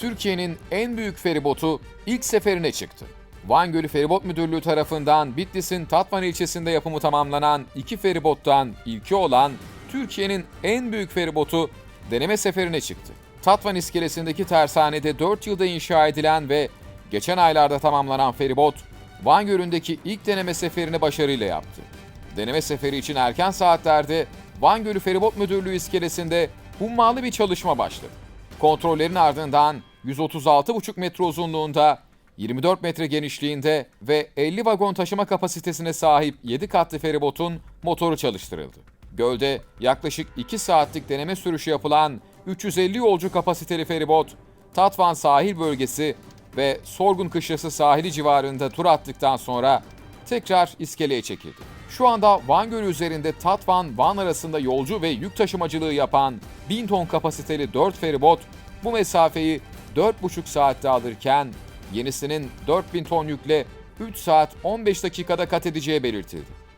Türkiye'nin en büyük feribotu ilk seferine çıktı. Van Gölü Feribot Müdürlüğü tarafından Bitlis'in Tatvan ilçesinde yapımı tamamlanan iki feribottan ilki olan Türkiye'nin en büyük feribotu deneme seferine çıktı. Tatvan iskelesindeki tersanede 4 yılda inşa edilen ve geçen aylarda tamamlanan feribot, Van Gölü'ndeki ilk deneme seferini başarıyla yaptı. Deneme seferi için erken saatlerde Van Gölü Feribot Müdürlüğü iskelesinde hummalı bir çalışma başladı. Kontrollerin ardından 136,5 metre uzunluğunda, 24 metre genişliğinde ve 50 vagon taşıma kapasitesine sahip 7 katlı feribotun motoru çalıştırıldı. Gölde yaklaşık 2 saatlik deneme sürüşü yapılan 350 yolcu kapasiteli feribot, Tatvan sahil bölgesi ve Sorgun Kışlası sahili civarında tur attıktan sonra tekrar iskeleye çekildi. Şu anda Van Gölü üzerinde Tatvan-Van arasında yolcu ve yük taşımacılığı yapan 1000 ton kapasiteli 4 feribot bu mesafeyi 4,5 saatte alırken yenisinin 4000 ton yükle 3 saat 15 dakikada kat edeceği belirtildi.